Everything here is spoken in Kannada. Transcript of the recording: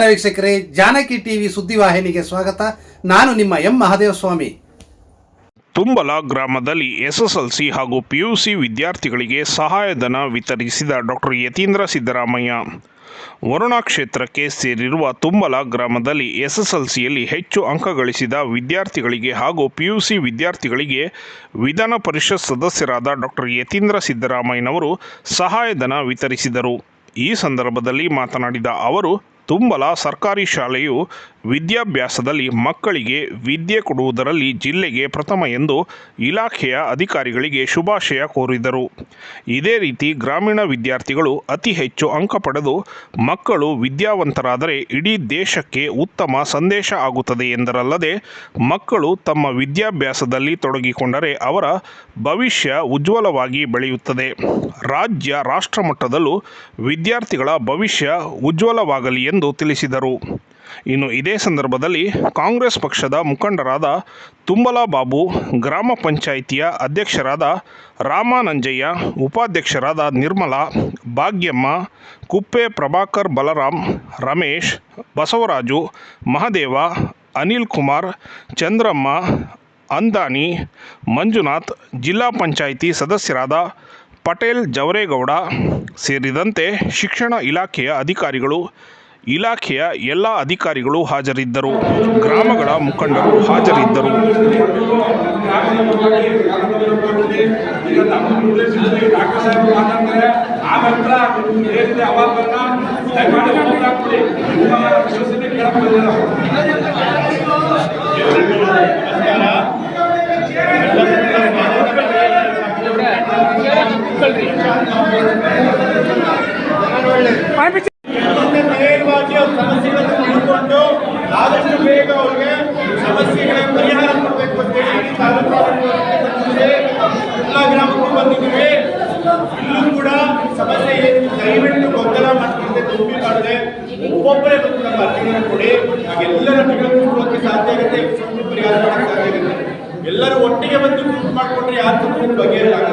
ವೀಕ್ಷಕರೇ, ಜಾನಕಿ ಟಿವಿ ಸುದ್ದಿವಾಹಿನಿಗೆ ಸ್ವಾಗತ. ನಾನು ನಿಮ್ಮ ಎಂ ಮಹಾದೇವಸ್ವಾಮಿ. ತುಂಬಲ ಗ್ರಾಮದಲ್ಲಿ ಎಸ್ಎಸ್ಎಲ್ಸಿ ಹಾಗೂ ಪಿಯುಸಿ ವಿದ್ಯಾರ್ಥಿಗಳಿಗೆ ಸಹಾಯಧನ ವಿತರಿಸಿದ ಡಾಕ್ಟರ್ ಯತೀಂದ್ರ ಸಿದ್ದರಾಮಯ್ಯ. ವರುಣಾ ಕ್ಷೇತ್ರಕ್ಕೆ ಸೇರಿರುವ ತುಂಬಲ ಗ್ರಾಮದಲ್ಲಿ ಎಸ್ಎಸ್ಎಲ್ಸಿಯಲ್ಲಿ ಹೆಚ್ಚು ಅಂಕ ಗಳಿಸಿದ ವಿದ್ಯಾರ್ಥಿಗಳಿಗೆ ಹಾಗೂ ಪಿಯುಸಿ ವಿದ್ಯಾರ್ಥಿಗಳಿಗೆ ವಿಧಾನ ಪರಿಷತ್ ಸದಸ್ಯರಾದ ಡಾಕ್ಟರ್ ಯತೀಂದ್ರ ಸಿದ್ದರಾಮಯ್ಯನವರು ಸಹಾಯಧನ ವಿತರಿಸಿದರು. ಈ ಸಂದರ್ಭದಲ್ಲಿ ಮಾತನಾಡಿದ ಅವರು ತುಂಬಲ ಸರ್ಕಾರಿ ಶಾಲೆಯು ವಿದ್ಯಾಭ್ಯಾಸದಲ್ಲಿ ಮಕ್ಕಳಿಗೆ ವಿದ್ಯೆ ಕೊಡುವುದರಲ್ಲಿ ಜಿಲ್ಲೆಗೆ ಪ್ರಥಮ ಎಂದು ಇಲಾಖೆಯ ಅಧಿಕಾರಿಗಳಿಗೆ ಶುಭಾಶಯ ಕೋರಿದರು. ಇದೇ ರೀತಿ ಗ್ರಾಮೀಣ ವಿದ್ಯಾರ್ಥಿಗಳು ಅತಿ ಹೆಚ್ಚು ಅಂಕ ಪಡೆದು ಮಕ್ಕಳು ವಿದ್ಯಾವಂತರಾದರೆ ಇಡೀ ದೇಶಕ್ಕೆ ಉತ್ತಮ ಸಂದೇಶ ಆಗುತ್ತದೆ ಎಂದರಲ್ಲದೆ, ಮಕ್ಕಳು ತಮ್ಮ ವಿದ್ಯಾಭ್ಯಾಸದಲ್ಲಿ ತೊಡಗಿಕೊಂಡರೆ ಅವರ ಭವಿಷ್ಯ ಉಜ್ವಲವಾಗಿ ಬೆಳೆಯುತ್ತದೆ. ರಾಜ್ಯ ರಾಷ್ಟ್ರ ಮಟ್ಟದಲ್ಲೂ ವಿದ್ಯಾರ್ಥಿಗಳ ಭವಿಷ್ಯ ಉಜ್ವಲವಾಗಲಿ ಎಂದು ತಿಳಿಸಿದರು. ಇನ್ನು ಇದೇ ಸಂದರ್ಭದಲ್ಲಿ ಕಾಂಗ್ರೆಸ್ ಪಕ್ಷದ ಮುಖಂಡರಾದ ತುಂಬಲ ಬಾಬು ಗ್ರಾಮ ಪಂಚಾಯಿತಿಯ ಅಧ್ಯಕ್ಷರಾದ ರಾಮಾನಂಜಯ್ಯ, ಉಪಾಧ್ಯಕ್ಷರಾದ ನಿರ್ಮಲಾ, ಭಾಗ್ಯಮ್ಮ, ಕುಪ್ಪೆ ಪ್ರಭಾಕರ್ ಬಲರಾಮ್ ರಮೇಶ್, ಬಸವರಾಜು, ಮಹದೇವ, ಅನಿಲ್ ಕುಮಾರ್, ಚಂದ್ರಮ್ಮ, ಅಂದಾನಿ, ಮಂಜುನಾಥ್, ಜಿಲ್ಲಾ ಪಂಚಾಯಿತಿ ಸದಸ್ಯರಾದ ಪಟೇಲ್ ಜವರೇಗೌಡ ಸೇರಿದಂತೆ ಶಿಕ್ಷಣ ಇಲಾಖೆಯ ಅಧಿಕಾರಿಗಳು ಇಲಾಖೆಯ ಎಲ್ಲ ಅಧಿಕಾರಿಗಳು ಹಾಜರಿದ್ದರು. ಗ್ರಾಮಗಳ ಮುಖಂಡರು ಹಾಜರಿದ್ದರು. ಇಲ್ಲೂ ಕೂಡ ಸಮಸ್ಯೆ ಏನು ದಯವಿಟ್ಟು ಗೊಂದಲ ಮಾಡ್ಕೊಂಡೆ ತುಂಬಿ ಮಾಡದೆ, ಒಬ್ಬೊಬ್ಬರೇ ಬಂದು ನಮ್ಮ ಅರ್ಜಿಗಳನ್ನು ಕೊಡಿ. ನಾವೆಲ್ಲರ ಅರ್ಜಿಗಳನ್ನು ಕೊಡೋಕೆ ಸಾಧ್ಯ ಆಗುತ್ತೆ. ಪರಿಹಾರ ಮಾಡೋಕ್ಕೆ ಸಾಧ್ಯ ಆಗುತ್ತೆ. ಎಲ್ಲರೂ ಒಟ್ಟಿಗೆ ಬಂದು ಗುಂಪು ಮಾಡ್ಕೊಂಡ್ರೆ ಯಾರು ಸಮಸ್ಯೆ ಬಗೆಹರಿಯಾಗಲ್ಲ